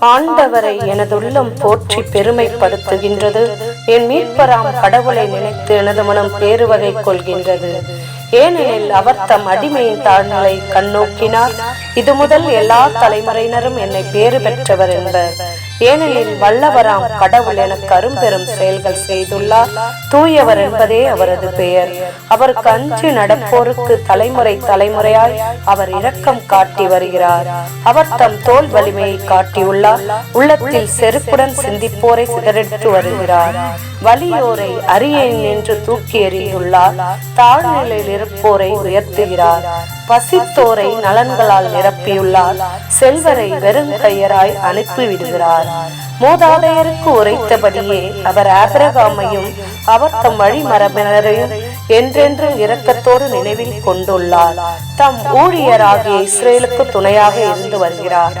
ஆண்டவரை எனதுள்ளம் போற்றி பெருமைப்படுத்துகின்றது. என் மீட்பராம் கடவுளை நினைத்து எனது மனம் பேருவகை கொள்கின்றது. ஏனெனில் அவர் தம் அடிமையின் தாழ்நிலை கண்ணோக்கினார். இது முதல் எல்லா தலைமுறையினரும் என்னை பேறு பெற்றவர் என்பர். ஏனெனில் வல்லவராம் கடவுள் என கரும்பெரும் செயல்கள் செய்துள்ளார். தூயவர் என்பதே அவரது பெயர். அவருக்கு அஞ்சு நடப்போருக்கு தலைமுறை தலைமுறையாய் அவர் இரக்கம் காட்டி வருகிறார். அவர் தம் தோல் வலிமையை காட்டியுள்ளார். உள்ளத்தில் செருப்புடன் சிந்திப்போரை சிதறிட்டு வருகிறார். வலியோரை அரியேன் என்று தூக்கி எறிந்துள்ளார். தாழ்நிலையில் இருப்போரை உயர்த்துகிறார். பசித்தோரை நலன்களால் நிரப்பியுள்ளார். செல்வரை வெறும் கையராய் அனுப்பிவிடுகிறார். மூதாதையருக்கு உரைத்தபடியே அவர் ஆபிரகாமையும் அவர் தம் வழிமரபினரையும் என்றென்றும் இரக்கத்தோடு நினைவில் கொண்டுள்ளார். தம் ஊழியராகிய இஸ்ரேலுக்கு துணையாக இருந்து வருகிறார்.